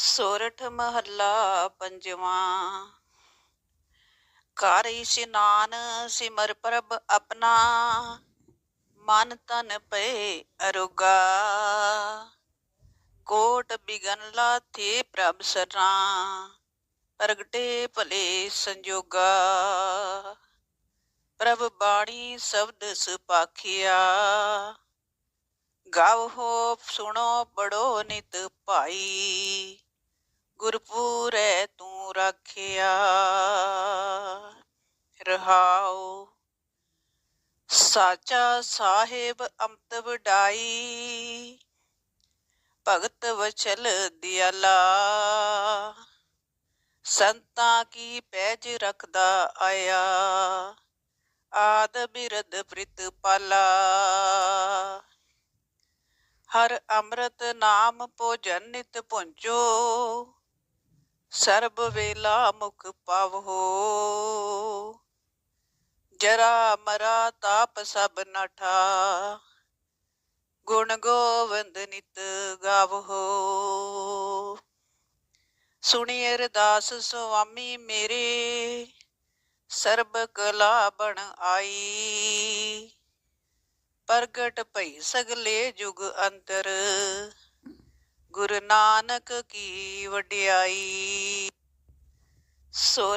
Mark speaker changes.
Speaker 1: ਸੋਰਠ ਮਹੱਲਾ ਪੰਜਵਾਂ। ਘਰ ਇਸ਼ਨਾਨ ਸਿਮਰ ਪ੍ਰਭ ਆਪਣਾ, ਮਨ ਤਨ ਪਏ ਅਰੋਗਾ। ਕੋਟ ਬਿਗਨ ਲਾਥੇ ਪ੍ਰਭ ਸਰਨਾ ਪ੍ਰਗਟੇ ਭਲੇ ਸੰਜੋਗਾ। ਪ੍ਰਭ ਬਾਣੀ ਸ਼ਬਦ ਸੁਪਾਖਿਆ, ਗਾਵ ਹੋ ਸੁਣੋ ਪੜੋ ਨਿਤ ਭਾਈ। ਗੁਰਪੂਰੈ ਤੂੰ ਰੱਖਿਆ, ਰਹਾਉ। ਸਾਚਾ ਸਾਹਿਬ ਅੰਮ੍ਰਿਤ ਵਡਾਈ, ਭਗਤ ਵਚਲ ਦਿਆਲਾ। ਸੰਤਾਂ ਕੀ ਪੈਜ ਰੱਖਦਾ ਆਇਆ, ਆਦ ਬਿਰਦ ਪ੍ਰਿਤ ਪਾਲਾ। ਹਰ ਅੰਮ੍ਰਿਤ ਨਾਮ ਭੋਜਨ ਨਿਤ ਪੁੰਚੋ ਸਰਬ ਵੇਲਾ ਮੁਖ ਪਾਵੋ ਜਰਾ ਮਰਾ ਤਾਪ ਸਭ ਨਠਾ ਗੁਣ ਗੋਵਿੰਦ ਨਿਤ ਗਾਵੋ ਸੁਣੀ ਅਰਦਾਸ ਸੁਆਮੀ ਮੇਰੇ, ਸਰਬ ਕਲਾ ਬਣ ਆਈ। ਪ੍ਰਗਟ ਭਈ ਸਗਲੇ ਜੁਗ ਅੰਤਰ। ਗੁਰੂ ਨਾਨਕ ਕੀ ਵਡਿਆਈ ਸੋ